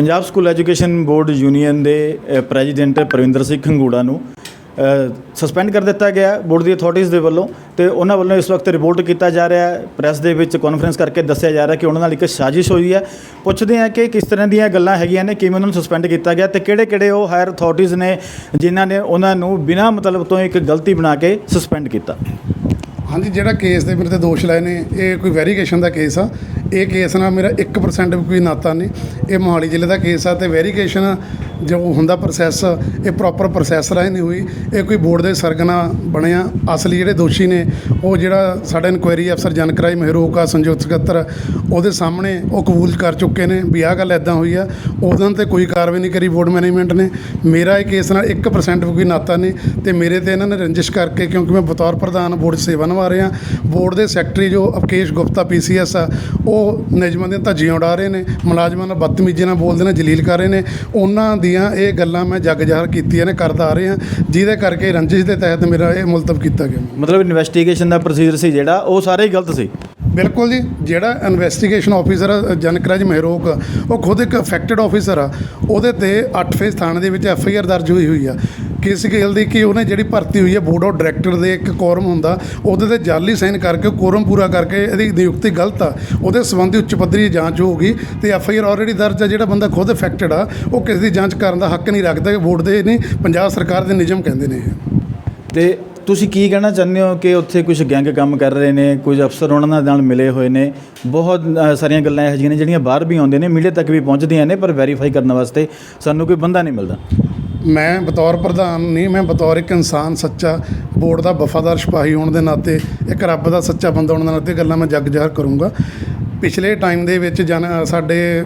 Punjab school education board union ਦੇ president Parvinder Singh Khangura ਨੂੰ suspend ਕਰ ਦਿੱਤਾ ਗਿਆ ਬੋਰਡ ਦੀ ਅਥਾਰਟੀਜ਼ ਦੇ ਵੱਲੋਂ ਤੇ ਉਹਨਾਂ ਵੱਲੋਂ ਇਸ ਵਕਤ ਰਿਪੋਰਟ ਕੀਤਾ ਜਾ ਰਿਹਾ ਹੈ। ਪ੍ਰੈਸ ਦੇ ਵਿੱਚ ਕਾਨਫਰੰਸ ਕਰਕੇ ਦੱਸਿਆ ਜਾ ਰਿਹਾ ਕਿ ਉਹਨਾਂ ਨਾਲ ਇੱਕ ਸਾਜ਼ਿਸ਼ ਹੋਈ ਹੈ। ਪੁੱਛਦੇ ਹਾਂ ਕਿ ਕਿਸ ਤਰ੍ਹਾਂ ਦੀਆਂ ਗੱਲਾਂ ਹੈਗੀਆਂ ਨੇ, ਕਿਵੇਂ ਉਹਨਾਂ ਨੂੰ ਸਸਪੈਂਡ ਕੀਤਾ ਗਿਆ ਤੇ ਕਿਹੜੇ ਕਿਹੜੇ ਉਹ ਹਾਇਰ ਅਥਾਰਟੀਜ਼ ਨੇ ਜਿਨ੍ਹਾਂ ਨੇ ਉਹਨਾਂ ਨੂੰ ਬਿਨਾਂ ਮਤਲਬ ਤੋਂ ਇੱਕ ਗਲਤੀ ਬਣਾ ਕੇ ਸਸਪੈਂਡ ਕੀਤਾ? ਹਾਂਜੀ, ਜਿਹੜਾ ਕੇਸ ਦੇ ਮੇਰੇ ਤੇ ਦੋਸ਼ ਲਾਏ ਨੇ, ਇਹ ਕੋਈ ਵੈਰੀਗੇਸ਼ਨ ਦਾ ਕੇਸ ਆ। ਇਹ ਕੇਸ ਨਾਲ ਮੇਰਾ 1% ਵੀ ਕੋਈ ਨਾਤਾ ਨਹੀਂ। ਇਹ ਮੋਹਾਲੀ ਜ਼ਿਲ੍ਹੇ ਦਾ ਕੇਸ ਆ ਤੇ ਵੈਰੀਗੇਸ਼ਨ ਜੋ ਹੁੰਦਾ ਪ੍ਰੋਸੈਸ ਇਹ ਪ੍ਰੋਪਰ ਪ੍ਰੋਸੈਸ ਰਾਹੀਂ ਨਹੀਂ ਹੋਈ। ਇਹ ਕੋਈ ਬੋਰਡ ਦੇ ਸਰਗਨਾ ਬਣਿਆ। ਅਸਲੀ ਜਿਹੜੇ ਦੋਸ਼ੀ ਨੇ, ਉਹ ਜਿਹੜਾ ਸਾਡਾ ਇਨਕੁਆਇਰੀ ਅਫਸਰ ਜਨਕਰਾਈ ਮਹਿਰੂਕ ਆ ਸੰਯੁਕਤ ਸਕੱਤਰ, ਉਹਦੇ ਸਾਹਮਣੇ ਉਹ ਕਬੂਲ ਕਰ ਚੁੱਕੇ ਨੇ ਵੀ ਆਹ ਗੱਲ ਐਦਾਂ ਹੋਈ ਆ। ਉਹਨਾਂ ਤੇ ਕੋਈ ਕਾਰਵਾਈ ਨਹੀਂ ਕਰੀ ਬੋਰਡ ਮੈਨੇਜਮੈਂਟ ਨੇ। ਮੇਰਾ ਇਹ ਕੇਸ ਨਾਲ 1% ਵੀ ਕੋਈ ਨਾਤਾ ਨਹੀਂ ਤੇ ਮੇਰੇ ਤੇ ਇਹਨਾਂ ਨੇ ਰੰਜਿਸ਼ ਕਰਕੇ ਕਿਉਂਕਿ ਮੈਂ ਬਤੌਰ ਪ੍ਰਧਾਨ ਬੋਰਡ ਸੇਵਾ ਨਿਭਾ ਰਿਹਾ। ਬੋਰਡ ਦੇ ਸੈਕਟਰੀ ਜੋ ਅਵਕੇਸ਼ ਗੁਪਤਾ ਪੀਸੀਐਸ ਆ, ਉਹ ਨਿਯਮਾਂ ਦੀਆਂ ਧੱਜੀਆਂ ਉਡਾ ਰਹੇ ਨੇ ਮੁਲਾਜ਼ਮਾਂ ਨਾਲ ਬਦਤਮੀਜ਼ੀ ਨਾਲ ਬੋਲਦੇ ਨੇ ਜਲੀਲ ਕਰ ਰਹੇ ਨੇ। ਉਹਨਾਂ ਦੀਆਂ ਇਹ ਗੱਲਾਂ ਮੈਂ ਜੱਗ ਜ਼ਾਹਰ ਕੀਤੀਆਂ ਨੇ ਕਰਦਾ ਆ ਰਿਹਾ। ਜਿਹਦੇ ਕਰਕੇ ਰੰਜਿਸ਼ ਦੇ ਤਹਿਤ ਮੇਰਾ ਇਹ ਮੁਲਤਵ ਕੀਤਾ ਗਿਆ। ਮਤਲਬ ਇਨਵੈਸਟੀਗੇਸ਼ਨ ਦਾ ਪ੍ਰੋਸੀਜਰ ਸੀ ਜਿਹੜਾ ਉਹ ਸਾਰੇ ਹੀ ਗਲਤ ਸੀ? ਬਿਲਕੁਲ ਜੀ। ਜਿਹੜਾ ਇਨਵੈਸਟੀਗੇਸ਼ਨ ਆਫੀਸਰ ਜਨਕਰਾਜ ਮਹਿਰੋਕ ਉਹ ਖੁਦ ਇੱਕ ਅਫੈਕਟਡ ਆਫੀਸਰ ਆ। ਉਹਦੇ ਤੇ 8 ਫੇਸ ਥਾਣੇ ਦੇ ਵਿੱਚ ਐਫ ਆਈ ਆਰ ਦਰਜ ਹੋਈ ਹੋਈ ਆ। ਕਿਸ ਗੱਲ ਦੀ ਕਿ ਉਹਨੇ ਜਿਹੜੀ ਭਰਤੀ ਹੋਈ ਹੈ ਬੋਰਡ ਆਫ ਡਾਇਰੈਕਟਰ ਦੇ ਇੱਕ ਕੋਰਮ ਹੁੰਦਾ, ਉਹਦੇ ਤੇ ਜਾਲੀ ਸਾਈਨ ਕਰਕੇ ਕੋਰਮ ਪੂਰਾ ਕਰਕੇ ਇਹਦੀ ਨਿਯੁਕਤੀ ਗਲਤ ਆ। ਉਹਦੇ ਸੰਬੰਧੀ ਉੱਚ ਪੱਧਰੀ ਜਾਂਚ ਹੋਊਗੀ ਤੇ ਐਫ ਆਈ ਆਰ ਆਲਰੇਡੀ ਦਰਜ ਆ, ਜਿਹੜਾ ਬੰਦਾ ਖੁਦ ਅਫੈਕਟਡ ਆ, ਉਹ ਕਿਸੇ ਦੀ ਜਾਂਚ ਕਰਨ ਦਾ ਹੱਕ ਨਹੀਂ ਰੱਖਦਾ ਬੋਰਡ ਦੇ ਨਹੀਂ, ਪੰਜਾਬ ਸਰਕਾਰ ਦੇ ਨਿਯਮ ਕਹਿੰਦੇ ਨੇ ਇਹ। ਤੇ ਤੁਸੀਂ ਕੀ ਕਹਿਣਾ ਚਾਹੁੰਦੇ ਹੋ ਕਿ ਉੱਥੇ ਕੁਝ ਗੈਂਗ ਕੰਮ ਕਰ ਰਹੇ ਨੇ, ਕੁਝ ਅਫਸਰ ਉਹਨਾਂ ਨਾਲ ਮਿਲੇ ਹੋਏ ਨੇ? ਬਹੁਤ ਸਾਰੀਆਂ ਗੱਲਾਂ ਇਹੋ ਜਿਹੀਆਂ ਨੇ ਜਿਹੜੀਆਂ ਬਾਹਰ ਵੀ ਆਉਂਦੇ ਨੇ, ਮੀਡੀਆ ਤੱਕ ਵੀ ਪਹੁੰਚਦੀਆਂ ਨੇ, ਪਰ ਵੈਰੀਫਾਈ ਕਰਨ ਵਾਸਤੇ ਸਾਨੂੰ ਕੋਈ ਬੰਦਾ ਨਹੀਂ ਮਿਲਦਾ। ਮੈਂ ਬਤੌਰ ਪ੍ਰਧਾਨ ਨਹੀਂ, ਮੈਂ ਬਤੌਰ ਇੱਕ ਇਨਸਾਨ ਸੱਚਾ, ਬੋਰਡ ਦਾ ਵਫਾਦਾਰ ਸਿਪਾਹੀ ਹੋਣ ਦੇ ਨਾਤੇ, ਇੱਕ ਰੱਬ ਦਾ ਸੱਚਾ ਬੰਦਾ ਹੋਣ ਦੇ ਨਾਤੇ ਗੱਲਾਂ ਮੈਂ ਜੱਗ ਜ਼ਾਹਰ ਕਰੂੰਗਾ। ਪਿਛਲੇ ਟਾਈਮ ਦੇ ਵਿੱਚ ਜਨ ਸਾਡੇ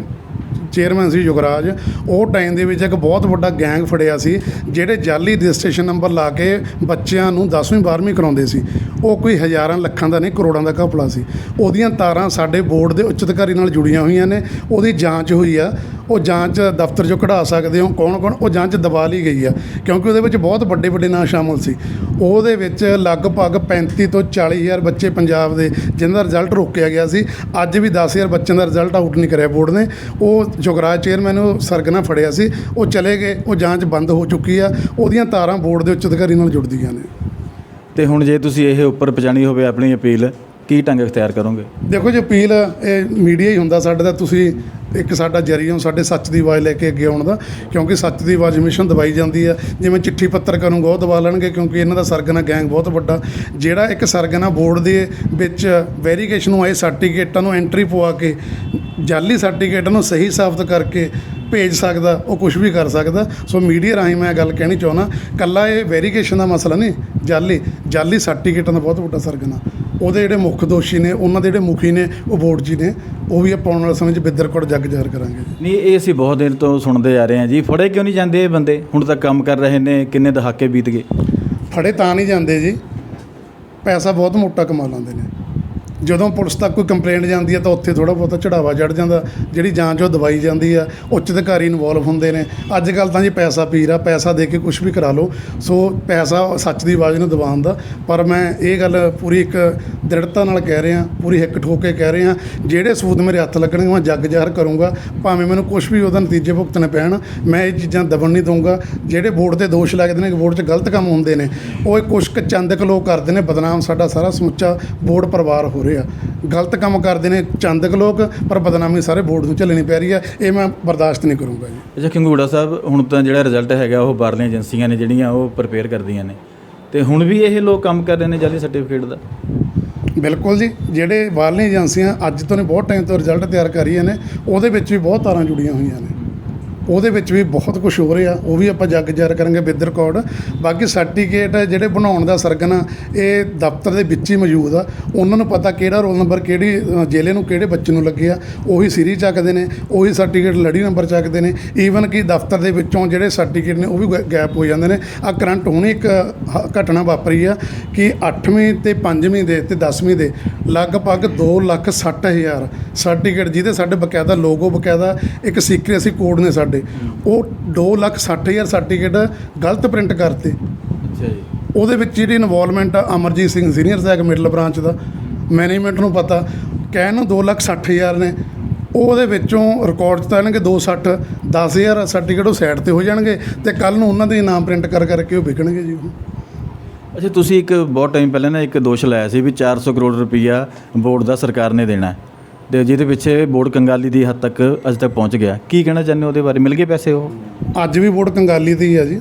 ਚੇਅਰਮੈਨ ਸੀ ਯੁਗਰਾਜ ਉਹ ਟਾਈਮ ਦੇ ਵਿੱਚ ਇੱਕ ਬਹੁਤ ਵੱਡਾ ਗੈਂਗ ਫੜਿਆ ਸੀ, ਜਿਹੜੇ ਜਾਲੀ ਰਜਿਸਟ੍ਰੇਸ਼ਨ ਨੰਬਰ ਲਾ ਕੇ ਬੱਚਿਆਂ ਨੂੰ 10ਵੀਂ 12ਵੀਂ ਕਰਾਉਂਦੇ ਸੀ। ਉਹ ਕੋਈ ਹਜ਼ਾਰਾਂ ਲੱਖਾਂ ਦਾ ਨਹੀਂ, ਕਰੋੜਾਂ ਦਾ ਘਪਲਾ ਸੀ। ਉਹਦੀਆਂ ਤਾਰਾਂ ਸਾਡੇ ਬੋਰਡ ਦੇ ਉੱਚ ਅਧਿਕਾਰੀ ਨਾਲ ਜੁੜੀਆਂ ਹੋਈਆਂ ਨੇ, ਉਹਦੀ ਜਾਂਚ ਹੋਈ ਆ। ਉਹ ਜਾਂਚ ਦਫ਼ਤਰ 'ਚੋਂ ਕਢਾ ਸਕਦੇ ਹੋ, ਕੌਣ ਕੌਣ, ਉਹ ਜਾਂਚ ਦਬਾ ਲਈ ਗਈ ਆ, ਕਿਉਂਕਿ ਉਹਦੇ ਵਿੱਚ ਬਹੁਤ ਵੱਡੇ ਵੱਡੇ ਨਾਂ ਸ਼ਾਮਲ ਸੀ। ਉਹਦੇ ਵਿੱਚ ਲਗਭਗ 35 ਤੋਂ 40 ਹਜ਼ਾਰ ਬੱਚੇ ਪੰਜਾਬ ਦੇ, ਜਿਨ੍ਹਾਂ ਦਾ ਰਿਜ਼ਲਟ ਰੋਕਿਆ ਗਿਆ ਸੀ। ਅੱਜ ਵੀ 10000 ਬੱਚਿਆਂ ਦਾ ਰਿਜ਼ਲਟ ਆਊਟ ਨਹੀਂ ਕਰਿਆ ਬੋਰਡ ਨੇ। ਉਹ ਯੁਗਰਾਜ ਚੇਅਰਮੈਨ ਉਹ ਸਰਗਨਾ ਫੜਿਆ ਸੀ, ਉਹ ਚਲੇ ਗਏ, ਉਹ ਜਾਂਚ ਬੰਦ ਹੋ ਚੁੱਕੀ ਆ, ਉਹਦੀਆਂ ਤਾਰਾਂ ਬੋਰਡ ਦੇ ਉੱਚ ਅਧਿਕਾਰੀ ਨਾਲ ਜੁੜਦੀਆਂ ਨੇ। ਤੇ ਹੁਣ ਜੇ ਤੁਸੀਂ ਇਹ ਉੱਪਰ ਪਹੁੰਚਾਉਣੀ ਹੋਵੇ ਆਪਣੀ ਅਪੀਲ ਕੀ ਢੰਗ ਇਖਤਿਆਰ ਕਰੋਗੇ? ਦੇਖੋ ਜੀ, ਅਪੀਲ ਇਹ ਮੀਡੀਆ ਹੀ ਹੁੰਦਾ ਸਾਡੇ ਦਾ। ਤੁਸੀਂ ਇੱਕ ਸਾਡਾ ਜਰੀਆ ਹੋ, ਸਾਡੇ ਸੱਚ ਦੀ ਆਵਾਜ਼ ਲੈ ਕੇ ਅੱਗੇ ਆਉਣ ਦਾ। ਕਿਉਂਕਿ ਸੱਚ ਦੀ ਆਵਾਜ਼ ਹਮੇਸ਼ਾ ਦਬਾਈ ਜਾਂਦੀ ਆ ਜਿਵੇਂ ਚਿੱਠੀ ਪੱਤਰਕਾਰ ਕਰੂੰਗਾ ਉਹ ਦਬਾ ਲੈਣਗੇ, ਕਿਉਂਕਿ ਇਹਨਾਂ ਦਾ ਸਰਗਨਾ ਗੈਂਗ ਬਹੁਤ ਵੱਡਾ। ਜਿਹੜਾ ਇੱਕ ਸਰਗਨਾ ਬੋਰਡ ਦੇ ਵਿੱਚ ਵੈਰੀਫਿਕੇਸ਼ਨ ਨੂੰ ਆਏ ਸਰਟੀਫਿਕੇਟਾਂ ਨੂੰ ਐਂਟਰੀ ਪਵਾ ਕੇ, ਜਾਲੀ ਸਰਟੀਫਿਕੇਟਾਂ ਨੂੰ ਸਹੀ ਸਾਬਤ ਕਰਕੇ ਭੇਜ ਸਕਦਾ, ਉਹ ਕੁਝ ਵੀ ਕਰ ਸਕਦਾ। ਸੋ ਮੀਡੀਆ ਰਾਹੀਂ ਮੈਂ ਗੱਲ ਕਹਿਣੀ ਚਾਹੁੰਦਾ, ਕੱਲਾ ਇਹ ਵੈਰੀਫਿਕੇਸ਼ਨ ਦਾ ਮਸਲਾ ਨਹੀਂ, ਜਾਲੀ ਜਾਲੀ ਸਰਟੀਫਿਕੇਟਾਂ ਦਾ ਬਹੁਤ ਵੱਡਾ ਸਰਗਨਾ। ਉਹਦੇ ਜਿਹੜੇ ਮੁੱਖ ਦੋਸ਼ੀ ਨੇ ਉਹਨਾਂ ਦੇ ਜਿਹੜੇ ਮੁਖੀ ਨੇ ਉਹ ਬੋਰਡ ਜੀ ਨੇ ਉਹ ਵੀ ਆਪਾਂ ਆਉਣ ਵਾਲੇ ਸਮੇਂ 'ਚ ਬਿੱਦਰਕੋਟ ਜੱਗ ਜ਼ਾਹਰ ਕਰਾਂਗੇ। ਨਹੀਂ ਇਹ ਅਸੀਂ ਬਹੁਤ ਦਿਨ ਤੋਂ ਸੁਣਦੇ ਆ ਰਹੇ ਹਾਂ ਜੀ। ਫੜੇ ਕਿਉਂ ਨਹੀਂ ਜਾਂਦੇ ਇਹ ਬੰਦੇ? ਹੁਣ ਤੱਕ ਕੰਮ ਕਰ ਰਹੇ ਨੇ ਕਿੰਨੇ ਦਹਾਕੇ ਬੀਤ ਗਏ। ਫੜੇ ਤਾਂ ਨਹੀਂ ਜਾਂਦੇ ਜੀ। ਪੈਸਾ ਬਹੁਤ ਮੋਟਾ ਕਮਾ ਲੈਂਦੇ ਨੇ। ਜਦੋਂ ਪੁਲਿਸ ਤੱਕ ਕੋਈ ਕੰਪਲੇਂਟ ਜਾਂਦੀ ਹੈ ਤਾਂ ਉੱਥੇ ਥੋੜਾ ਬਹੁਤਾ ਚੜਾਵਾ ਚੜ ਜਾਂਦਾ। ਜਿਹੜੀ ਜਾਂਚ ਉਹ ਦਵਾਈ ਜਾਂਦੀ ਆ, ਉੱਚ ਅਧਿਕਾਰੀ ਇਨਵੋਲਵ ਹੁੰਦੇ ਨੇ। ਅੱਜ ਕੱਲ ਤਾਂ ਜੀ ਪੈਸਾ ਪੀਰ ਆ, ਪੈਸਾ ਦੇ ਕੇ ਕੁਝ ਵੀ ਕਰਾ ਲਓ। ਸੋ ਪੈਸਾ ਸੱਚ ਦੀ ਆਵਾਜ਼ ਨੂੰ ਦਬਾਉਣ ਦਾ। ਪਰ ਮੈਂ ਇਹ ਗੱਲ ਪੂਰੀ ਇੱਕ ਦ੍ਰਿੜਤਾ ਨਾਲ ਕਹਿ ਰਿਹਾ, ਪੂਰੀ ਹਿੱਕ ਠੋਕ ਕੇ ਕਹਿ ਰਿਹਾ, ਜਿਹੜੇ ਸਬੂਤ ਮੇਰੇ ਹੱਥ ਲੱਗਣਗੇ ਮੈਂ ਜੱਗ ਜ਼ਾਹਰ ਕਰੂੰਗਾ। ਭਾਵੇਂ ਮੈਨੂੰ ਕੁਝ ਵੀ ਉਹਦਾ ਨਤੀਜੇ ਭੁਗਤਣੇ ਪੈਣ, ਮੈਂ ਇਹ ਚੀਜ਼ਾਂ ਦਬਣ ਨਹੀਂ ਦਊਂਗਾ। ਜਿਹੜੇ ਬੋਰਡ ਤੇ ਦੋਸ਼ ਲੱਗਦੇ ਨੇ ਕਿ ਬੋਰਡ 'ਚ ਗਲਤ ਕੰਮ ਹੁੰਦੇ ਨੇ, ਉਹ ਕੁਝ ਕੁ ਚੰਦਕ ਲੋਕ ਕਰਦੇ ਨੇ, ਬਦਨਾਮ ਸਾਡਾ ਸਾਰਾ ਸਮੁੱਚਾ ਬੋਰਡ ਪਰਿਵਾਰ ਹੋ ਰਿਹਾ। ਗਲਤ ਕੰਮ ਕਰਦੇ ਨੇ ਚੰਦਕ ਲੋਕ ਪਰ ਬਦਨਾਮੀ ਸਾਰੇ ਬੋਰਡ ਨੂੰ ਝੱਲਣੀ ਪੈ ਰਹੀ ਹੈ ਇਹ ਮੈਂ ਬਰਦਾਸ਼ਤ ਨਹੀਂ ਕਰੂੰਗਾ ਜੀ। ਅੱਛਾ ਖੰਗੂੜਾ ਸਾਹਿਬ ਹੁਣ ਤਾਂ ਜਿਹੜਾ ਰਿਜ਼ਲਟ ਹੈਗਾ ਉਹ ਬਾਹਰਲੀਆਂ ਏਜੰਸੀਆਂ ਨੇ ਜਿਹੜੀਆਂ ਉਹ ਪ੍ਰਪੇਅਰ ਕਰਦੀਆਂ ਨੇ। ਤੇ ਹੁਣ ਵੀ ਇਹ ਲੋਕ ਕੰਮ ਕਰ ਰਹੇ ਨੇ ਜਾਲੀ ਸਰਟੀਫਿਕੇਟ ਦਾ? ਬਿਲਕੁਲ ਜੀ। ਜਿਹੜੇ ਬਾਹਰਲੀਆਂ ਏਜੰਸੀਆਂ ਅੱਜ ਤੋਂ ਨਹੀਂ ਬਹੁਤ ਟਾਈਮ ਤੋਂ ਰਿਜ਼ਲਟ ਤਿਆਰ ਕਰ ਰਹੀਆਂ ਨੇ ਉਹਦੇ ਵਿੱਚ ਵੀ ਬਹੁਤ ਤਾਰਾਂ ਜੁੜੀਆਂ ਹੋਈਆਂ ਨੇ। ਉਹਦੇ ਵਿੱਚ ਵੀ ਬਹੁਤ ਕੁਝ ਹੋ ਰਿਹਾ, ਉਹ ਵੀ ਆਪਾਂ ਜੱਗ ਜ਼ਾਹਰ ਕਰਾਂਗੇ ਵਿਦ ਰਿਕਾਰਡ ਬਾਕੀ ਸਰਟੀਫਿਕੇਟ ਜਿਹੜੇ ਬਣਾਉਣ ਦਾ ਸਰਗਨ ਆ ਇਹ ਦਫ਼ਤਰ ਦੇ ਵਿੱਚ ਹੀ ਮੌਜੂਦ ਆ। ਉਹਨਾਂ ਨੂੰ ਪਤਾ ਕਿਹੜਾ ਰੋਲ ਨੰਬਰ ਕਿਹੜੀ ਜ਼ਿਲ੍ਹੇ ਨੂੰ ਕਿਹੜੇ ਬੱਚੇ ਨੂੰ ਲੱਗਿਆ ਉਹੀ ਸਿਰੀ ਚੱਕਦੇ ਨੇ, ਉਹੀ ਸਰਟੀਫਿਕੇਟ ਲੜੀ ਨੰਬਰ ਚੱਕਦੇ ਨੇ। ਈਵਨ ਕਿ ਦਫ਼ਤਰ ਦੇ ਵਿੱਚੋਂ ਜਿਹੜੇ ਸਰਟੀਫਿਕੇਟ ਨੇ, ਉਹ ਵੀ ਗੈਪ ਹੋ ਜਾਂਦੇ ਨੇ। ਆ ਕਰੰਟ ਹੁਣੇ ਇੱਕ, ਹ- ਘਟਨਾ ਵਾਪਰੀ ਆ ਕਿ 8ਵੀਂ ਤੇ 5ਵੀਂ ਦੇ ਤੇ 10ਵੀਂ ਦੇ ਲਗਭਗ 2 ਲੱਖ 60 ਹਜ਼ਾਰ ਸਰਟੀਫਿਕੇਟ ਜਿਹਦੇ ਸਾਡੇ ਬਕਾਇਦਾ ਲੋਗੋ ਬਕਾਇਦਾ ਇੱਕ ਸੀਕ੍ਰੇਸੀ ਕੋਡ ਨੇ ਸਾਡੇ ਉਹ 2 ਲੱਖ 60 ਹਜ਼ਾਰ ਸਰਟੀਫਿਕੇਟ ਗਲਤ ਪ੍ਰਿੰਟ ਕਰਤੇ। ਅੱਛਾ ਜੀ। ਉਹਦੇ ਵਿੱਚ ਜਿਹੜੀ ਇਨਵੋਲਵਮੈਂਟ ਆ Amarjeet Singh senior sec middle branch ਦਾ। ਮੈਨੇਜਮੈਂਟ ਨੂੰ ਪਤਾ। ਕਹਿਣ ਨੂੰ 2 ਲੱਖ 60 ਹਜ਼ਾਰ ਨੇ। ਉਹਦੇ ਵਿੱਚੋਂ ਰਿਕਾਰਡ 'ਚ ਤਾਂ ਇਹਨਾਂ ਕਿ 260 10000 ਸਰਟੀਫਿਕੇਟ ਉਹ ਸਾਈਡ ਤੇ ਹੋ ਜਾਣਗੇ ਤੇ ਕੱਲ ਨੂੰ ਉਹਨਾਂ ਦੇ ਇਨਾਮ ਪ੍ਰਿੰਟ ਕਰ ਕਰਕੇ ਉਹ ਵਿਕਣਗੇ ਜੀ ਉਹ। ਅੱਛਾ ਤੁਸੀਂ ਇੱਕ ਬਹੁਤ ਟਾਈਮ ਪਹਿਲਾਂ ਨਾ ਇੱਕ ਦੋਸ਼ ਲਾਇਆ ਸੀ ਵੀ 400 ਕਰੋੜ ਰੁਪਈਆ ਬੋਰਡ ਦਾ ਸਰਕਾਰ ਨੇ ਦੇਣਾ। ਹੈ ਤੇ ਜਿਹਦੇ ਪਿੱਛੇ ਬੋਰਡ ਕੰਗਾਲੀ ਦੀ ਹੱਦ ਤੱਕ ਅਜੇ ਤੱਕ ਪਹੁੰਚ ਗਿਆ। ਕੀ ਕਹਿਣਾ ਚਾਹੁੰਦੇ ਹੋ ਉਹਦੇ ਬਾਰੇ? ਮਿਲ ਗਏ ਪੈਸੇ ਉਹ? ਅੱਜ ਵੀ ਬੋਰਡ ਕੰਗਾਲੀ ਤੇ ਹੀ ਆ ਜੀ।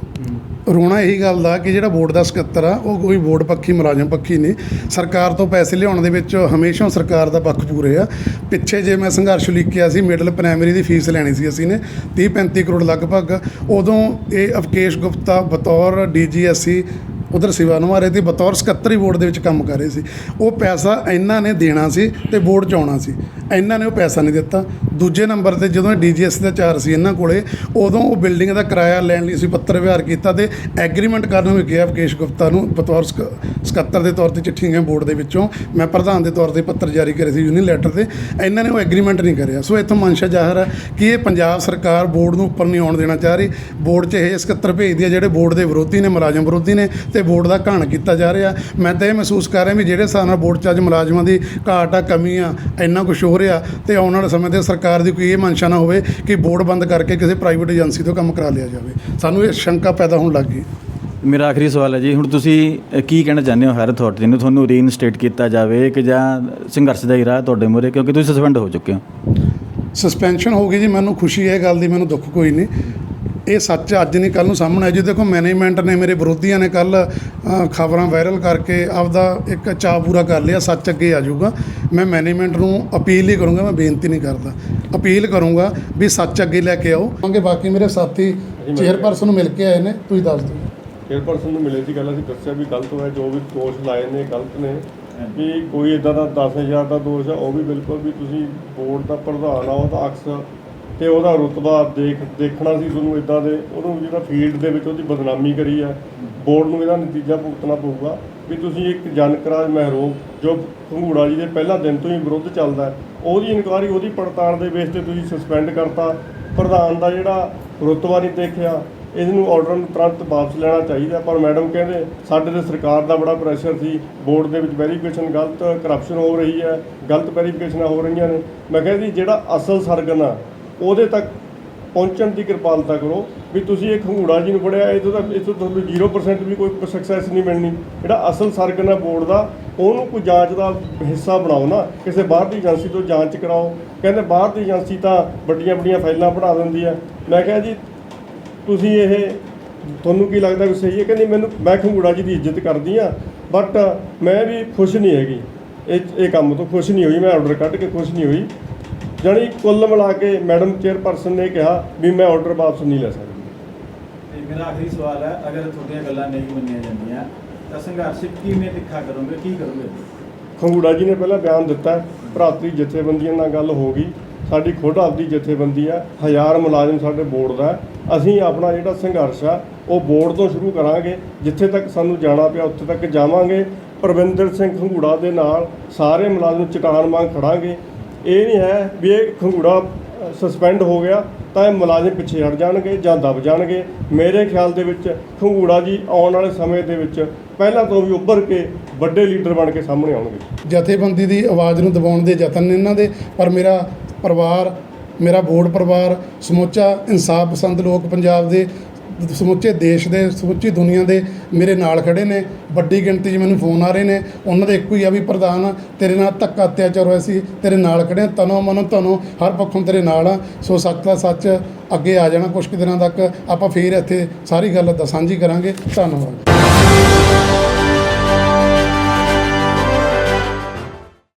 ਰੋਣਾ ਇਹੀ ਗੱਲ ਦਾ ਕਿ ਜਿਹੜਾ ਬੋਰਡ ਦਾ ਸਕੱਤਰ ਆ ਉਹ ਕੋਈ ਬੋਰਡ ਪੱਖੀ ਮੁਲਾਜ਼ਮ ਪੱਖੀ ਨਹੀਂ। ਸਰਕਾਰ ਤੋਂ ਪੈਸੇ ਲਿਆਉਣ ਦੇ ਵਿੱਚ ਹਮੇਸ਼ਾ ਸਰਕਾਰ ਦਾ ਪੱਖ ਪੂਰੇ ਆ। ਪਿੱਛੇ ਜੇ ਮੈਂ ਸੰਘਰਸ਼ ਲਿਖਿਆ ਸੀ ਮਿਡਲ ਪ੍ਰਾਇਮਰੀ ਦੀ ਫੀਸ ਲੈਣੀ ਸੀ ਅਸੀਂ ਨੇ 30 35 ਕਰੋੜ ਲਗਭਗ। ਉਦੋਂ ਇਹ ਅਵਕੇਸ਼ ਗੁਪਤਾ ਬਤੌਰ ਡੀਜੀਐਸਸੀ ਉਧਰ ਨਿਭਾ ਰਹੇ ਸੀ, ਬਤੌਰ ਸਕੱਤਰੀ ਬੋਰਡ ਦੇ ਵਿੱਚ ਕੰਮ ਕਰ ਰਹੇ ਸੀ। ਉਹ ਪੈਸਾ ਇਹਨਾਂ ਨੇ ਦੇਣਾ ਸੀ ਤੇ ਬੋਰਡ 'ਚ ਆਉਣਾ ਸੀ। ਇਹਨਾਂ ਨੇ ਉਹ ਪੈਸਾ ਨਹੀਂ ਦਿੱਤਾ। ਦੂਜੇ ਨੰਬਰ ਤੇ ਜਦੋਂ ਡੀਜੀਐਸ ਦਾ ਚਾਰ ਸੀ ਇਹਨਾਂ ਕੋਲੇ, ਉਦੋਂ ਉਹ ਬਿਲਡਿੰਗ ਦਾ ਕਿਰਾਇਆ ਲੈਣ ਲਈ ਅਸੀਂ ਪੱਤਰ ਵਿਹਾਰ ਕੀਤਾ ਤੇ ਐਗਰੀਮੈਂਟ ਕਰਨ ਨੂੰ ਵੀ ਕਿਹਾ ਵਿਕੇਸ਼ ਗੁਪਤਾ ਨੂੰ, ਬਤੌਰ ਸਕ- ਸਕੱਤਰ ਦੇ ਤੌਰ ਤੇ ਚਿੱਠੀਆਂ ਗਈਆਂ ਬੋਰਡ ਦੇ ਵਿੱਚੋਂ। ਮੈਂ ਪ੍ਰਧਾਨ ਦੇ ਤੌਰ ਤੇ ਪੱਤਰ ਜਾਰੀ ਕਰੇ ਸੀ ਯੂਨੀਅਨ ਲੈਟਰ ਤੇ। ਇਹਨਾਂ ਨੇ ਉਹ ਐਗਰੀਮੈਂਟ ਨਹੀਂ ਕਰਿਆ। ਸੋ ਇੱਥੋਂ ਮਨਸ਼ਾ ਜ਼ਾਹਰ ਹੈ ਕਿ ਇਹ ਪੰਜਾਬ ਸਰਕਾਰ ਬੋਰਡ ਨੂੰ ਉੱਪਰ ਨਹੀਂ ਆਉਣ ਦੇਣਾ ਚਾਹ ਰਹੀ। ਬੋਰਡ 'ਚ ਇਹ ਸਕੱਤਰ ਭੇਜਦੀ ਹੈ, ਜਿਹੜੇ ਬੋਰਡ ਦੇ ਵਿਰੋਧੀ ਨੇ, ਮੁਲਾਜ਼ਮ ਵਿਰੋਧੀ ਨੇ ਤੇ ਬੋਰਡ ਦਾ ਘਾਣ ਕੀਤਾ ਜਾ ਰਿਹਾ। ਮੈਂ ਤਾਂ ਇਹ ਮਹਿਸੂਸ ਕਰ ਰਿਹਾ ਵੀ ਜਿਹੜੇ ਹਿਸਾਬ ਨਾਲ ਬੋਰਡ 'ਚ ਅੱਜ ਮੁਲਾਜ਼ਮਾਂ ਦੀ ਘਾਟ ਆ ਕਮੀ ਆ ਇੰਨਾ ਕੁਝ ਹੋ ਰਿਹਾ ਤੇ ਆਉਣ ਵਾਲੇ ਸਮੇਂ ਤੇ ਸਰਕਾਰ ਦੀ ਕੋਈ ਇਹ ਮਨਸ਼ਾ ਨਾ ਹੋਵੇ ਕਿ ਬੋਰਡ ਬੰਦ ਕਰਕੇ ਕਿਸੇ ਪ੍ਰਾਈਵੇਟ ਏਜੰਸੀ ਤੋਂ ਕੰਮ ਕਰਾ ਲਿਆ ਜਾਵੇ। ਸਾਨੂੰ ਇਹ ਸ਼ੰਕਾ ਪੈਦਾ ਹੋਣ ਲੱਗ ਗਈ। ਮੇਰਾ ਆਖਰੀ ਸਵਾਲ ਹੈ ਜੀ ਹੁਣ ਤੁਸੀਂ ਕੀ ਕਹਿਣਾ ਚਾਹੁੰਦੇ ਹੋ ਹਾਇਰ ਅਥਾਰਟੀ ਨੂੰ? ਤੁਹਾਨੂੰ ਰੀਇਨਸਟੇਟ ਕੀਤਾ ਜਾਵੇ ਕਿ ਜਾਂ ਸੰਘਰਸ਼ ਦਾ ਹੀ ਰਾਹ ਤੁਹਾਡੇ ਮੂਹਰੇ? ਕਿਉਂਕਿ ਤੁਸੀਂ ਸਸਪੈਂਡ ਹੋ ਚੁੱਕੇ ਹੋ। ਸਸਪੈਂਸ਼ਨ ਹੋ ਗਈ ਜੀ ਮੈਨੂੰ ਖੁਸ਼ੀ ਹੈ ਇਹ ਗੱਲ ਦੀ ਮੈਨੂੰ ਦੁੱਖ ਕੋਈ ਨਹੀਂ। ਇਹ ਸੱਚ ਅੱਜ ਨਹੀਂ ਕੱਲ ਨੂੰ ਸਾਹਮਣੇ ਆ ਜੀ। ਦੇਖੋ ਮੈਨੇਜਮੈਂਟ ਨੇ ਮੇਰੇ ਵਿਰੋਧੀਆਂ ਨੇ ਕੱਲ ਖਬਰਾਂ ਵਾਇਰਲ ਕਰਕੇ ਆਪਦਾ ਇੱਕ ਚਾਅ ਪੂਰਾ ਕਰ ਲਿਆ ਸੱਚ ਅੱਗੇ ਆ ਜਾਊਗਾ। ਮੈਂ ਮੈਨੇਜਮੈਂਟ ਨੂੰ ਅਪੀਲ ਹੀ ਕਰੂੰਗਾ ਮੈਂ ਬੇਨਤੀ ਨਹੀਂ ਕਰਦਾ। ਅਪੀਲ ਕਰੂੰਗਾ ਵੀ ਸੱਚ ਅੱਗੇ ਲੈ ਕੇ ਆਓ। ਕਿਉਂਕਿ ਬਾਕੀ ਮੇਰੇ ਸਾਥੀ ਚੇਅਰਪਰਸਨ ਨੂੰ ਮਿਲ ਕੇ ਆਏ ਨੇ ਤੁਸੀਂ ਦੱਸ ਦਿਓ। ਚੇਅਰਪਰਸਨ ਨੂੰ ਮਿਲੇ ਸੀ ਗੱਲ ਅਸੀਂ ਦੱਸਿਆ ਵੀ ਗਲਤ ਹੋਇਆ ਜੋ ਵੀ ਦੋਸ਼ ਲਾਏ ਨੇ ਗਲਤ ਨੇ ਵੀ ਕੋਈ ਇਦਾਂ ਦਾ 10000 ਦਾ ਦੋਸ਼ ਆ ਉਹ ਵੀ ਬਿਲਕੁਲ ਵੀ ਤੁਸੀਂ ਬੋਰਡ ਦਾ ਪ੍ਰਧਾਨ ਆ ਉਹਦਾ ਅਕਸ ਤੇ ਉਹਦਾ ਰੁਤਬਾ ਦੇਖ ਦੇਖਣਾ ਸੀ ਤੁਹਾਨੂੰ ਇਦਾਂ ਦੇ, ਉਹਨੂੰ ਜਿਹੜਾ ਫੀਲਡ ਦੇ ਵਿੱਚ ਉਹਦੀ ਬਦਨਾਮੀ ਕਰੀ ਹੈ ਬੋਰਡ ਨੂੰ ਇਹਦਾ ਨਤੀਜਾ ਭੁਗਤਣਾ ਪਊਗਾ ਵੀ ਤੁਸੀਂ ਇੱਕ ਜਨਕਰਾਜ ਮਹਿਰੂਮ ਜੋ ਭੰਗੂੜਾ ਜੀ ਦੇ ਪਹਿਲਾ ਦਿਨ ਤੋਂ ਹੀ ਵਿਰੁੱਧ ਚੱਲਦਾ ਉਹਦੀ ਇਨਕੁਆਰੀ ਉਹਦੀ ਪੜਤਾਲ ਦੇ ਬੇਸ ਤੇ ਤੁਸੀਂ ਸਸਪੈਂਡ ਕਰਤਾ, ਪ੍ਰਧਾਨ ਦਾ ਜਿਹੜਾ ਰੁਤਬਾ ਨਹੀਂ ਦੇਖਿਆ, ਇਹਨੂੰ ਆਰਡਰ ਨੂੰ ਤੁਰੰਤ ਵਾਪਸ ਲੈਣਾ ਚਾਹੀਦਾ, ਪਰ ਮੈਡਮ ਕਹਿੰਦੇ ਸਾਡੇ ਤੇ ਸਰਕਾਰ ਦਾ ਬੜਾ ਪ੍ਰੈਸ਼ਰ ਸੀ ਬੋਰਡ ਦੇ ਵਿੱਚ ਵੈਰੀਫਿਕੇਸ਼ਨ ਗਲਤ ਕਰਪਸ਼ਨ ਹੋ ਰਹੀ ਹੈ, ਗਲਤ ਵੈਰੀਫਿਕੇਸ਼ਨਾਂ ਹੋ ਰਹੀਆਂ ਨੇ, ਮੈਂ ਕਹਿੰਦੀ ਜਿਹੜਾ ਅਸਲ ਸਰਗਨਾ ਉਹਦੇ ਤੱਕ ਪਹੁੰਚਣ ਦੀ ਕਿਰਪਾਲਤਾ ਕਰੋ ਵੀ ਤੁਸੀਂ ਇਹ ਖੰਗੂੜਾ ਜੀ ਨੂੰ ਪੜਿਆ ਇਹ ਤਾਂ ਇਹ ਤੋਂ ਤੁਹਾਨੂੰ 0% ਵੀ ਕੋਈ ਸਕਸੈਸ ਨਹੀਂ ਮਿਲਣੀ। ਜਿਹੜਾ ਅਸਲ ਸਰਗਨਾ ਬੋਰਡ ਦਾ, ਉਹਨੂੰ ਕੋਈ ਜਾਂਚ ਦਾ ਹਿੱਸਾ ਬਣਾਓ ਨਾ, ਕਿਸੇ ਬਾਹਰ ਦੀ ਏਜੰਸੀ ਤੋਂ ਜਾਂਚ ਕਰਾਓ। ਕਹਿੰਦੇ ਬਾਹਰ ਦੀ ਏਜੰਸੀ ਤਾਂ ਵੱਡੀਆਂ ਵੱਡੀਆਂ ਫਾਈਲਾਂ ਬਣਾ ਦਿੰਦੀ ਹੈ ਮੈਂ ਕਿਹਾ ਜੀ, ਤੁਸੀਂ ਇਹ ਤੁਹਾਨੂੰ ਕੀ ਲੱਗਦਾ ਵੀ ਸਹੀ ਹੈ? ਕਹਿੰਦੀ ਮੈਨੂੰ ਮੈਂ ਖੰਗੂੜਾ ਜੀ ਦੀ ਇੱਜ਼ਤ ਕਰਦੀ ਆ ਬਟ ਮੈਂ ਵੀ ਖੁਸ਼ ਨਹੀਂ ਹੈਗੀ। ਇਹ ਇਹ ਕੰਮ ਤੋਂ ਖੁਸ਼ ਨਹੀਂ ਹੋਈ, ਮੈਂ ਆਰਡਰ ਕੱਢ ਕੇ ਖੁਸ਼ ਨਹੀਂ ਹੋਈ। ਜਾਣੀ ਕੁੱਲ ਮਿਲਾ ਕੇ ਮੈਡਮ ਚੇਅਰਪਰਸਨ ਨੇ ਕਿਹਾ ਵੀ ਮੈਂ ਆਰਡਰ ਵਾਪਸ ਨਹੀਂ ਲੈ ਸਕਦੀ ਤੇ ਮੇਰਾ ਆਖਰੀ ਸਵਾਲ ਹੈ ਅਗਰ ਤੁਹਾਡੀਆਂ ਗੱਲਾਂ ਨਹੀਂ ਮੰਨੀਆਂ ਜਾਂਦੀਆਂ ਤਾਂ ਸੰਘਰਸ਼ ਕਿਵੇਂ ਤਿੱਖਾ ਕਰੋਗੇ ਕੀ ਕਰੋਗੇ ਖੰਗੂੜਾ ਜੀ ਨੇ ਪਹਿਲਾਂ ਬਿਆਨ ਦਿੱਤਾ ਭਰਾਤਰੀ ਜਥੇਬੰਦੀਆਂ ਨਾਲ ਗੱਲ ਹੋ ਗਈ ਸਾਡੀ ਖੁਦ ਆਪਦੀ ਜਥੇਬੰਦੀ ਆ ਹਜ਼ਾਰ ਮੁਲਾਜ਼ਮ ਸਾਡੇ ਬੋਰਡ ਦਾ। ਅਸੀਂ ਆਪਣਾ ਜਿਹੜਾ ਸੰਘਰਸ਼ ਆ ਉਹ ਬੋਰਡ ਤੋਂ ਸ਼ੁਰੂ ਕਰਾਂਗੇ ਜਿੱਥੇ ਤੱਕ ਸਾਨੂੰ ਜਾਣਾ ਪਿਆ ਉੱਥੇ ਤੱਕ ਜਾਵਾਂਗੇ ਪ੍ਰਵਿੰਦਰ ਸਿੰਘ ਖੰਗੂੜਾ ਦੇ ਨਾਲ ਸਾਰੇ ਮੁਲਾਜ਼ਮ ਚਟਾਨ ਵਾਂਗ ਖੜਾਂਗੇ ਇਹ ਨਹੀਂ ਹੈ ਵੀ ਇਹ ਖੰਗੂੜਾ ਸਸਪੈਂਡ ਹੋ ਗਿਆ, ਤਾਂ ਇਹ ਮੁਲਾਜ਼ਮ ਪਿੱਛੇ ਹਟ ਜਾਣਗੇ ਜਾਂ ਦਬ ਜਾਣਗੇ। ਮੇਰੇ ਖਿਆਲ ਦੇ ਵਿੱਚ ਖੰਗੂੜਾ ਜੀ ਆਉਣ ਵਾਲੇ ਸਮੇਂ ਦੇ ਵਿੱਚ ਪਹਿਲਾਂ ਤੋਂ ਵੀ ਉੱਭਰ ਕੇ ਵੱਡੇ ਲੀਡਰ ਬਣ ਕੇ ਸਾਹਮਣੇ ਆਉਣਗੇ। ਜਥੇਬੰਦੀ ਦੀ ਆਵਾਜ਼ ਨੂੰ ਦਬਾਉਣ ਦੇ ਯਤਨ ਨੇ ਇਹਨਾਂ ਦੇ, ਪਰ ਮੇਰਾ ਪਰਿਵਾਰ, ਮੇਰਾ ਬੋਰਡ ਪਰਿਵਾਰ ਸਮੁੱਚਾ ਇਨਸਾਫ ਪਸੰਦ ਲੋਕ ਪੰਜਾਬ ਦੇ ਸਮੁੱਚੇ ਦੇਸ਼ ਦੇ ਸਮੁੱਚੀ ਦੁਨੀਆ ਦੇ ਮੇਰੇ ਨਾਲ ਖੜੇ ਨੇ ਵੱਡੀ ਗਿਣਤੀ 'ਚ ਮੈਨੂੰ ਫੋਨ ਆ ਰਹੇ ਨੇ ਉਹਨਾਂ ਦੇ ਇੱਕੋ ਹੀ ਆ ਵੀ ਪ੍ਰਧਾਨ ਤੇਰੇ ਨਾਲ ਧੱਕਾ ਅਤਿਆਚਾਰ ਹੋਇਆ ਸੀ ਤੇਰੇ ਨਾਲ ਖੜੇ ਹਾਂ, ਤਨੋ ਮਨੋ ਤਨੋ ਹਰ ਪੱਖੋਂ ਤੇਰੇ ਨਾਲ ਆ ਸੋ ਸੱਚ ਦਾ ਸੱਚ ਅੱਗੇ ਆ ਜਾਣਾ ਕੁਝ ਕੁ ਦਿਨਾਂ ਤੱਕ ਆਪਾਂ ਫੇਰ ਇੱਥੇ ਸਾਰੀ ਗੱਲ ਸਾਂਝੀ ਕਰਾਂਗੇ ਧੰਨਵਾਦ।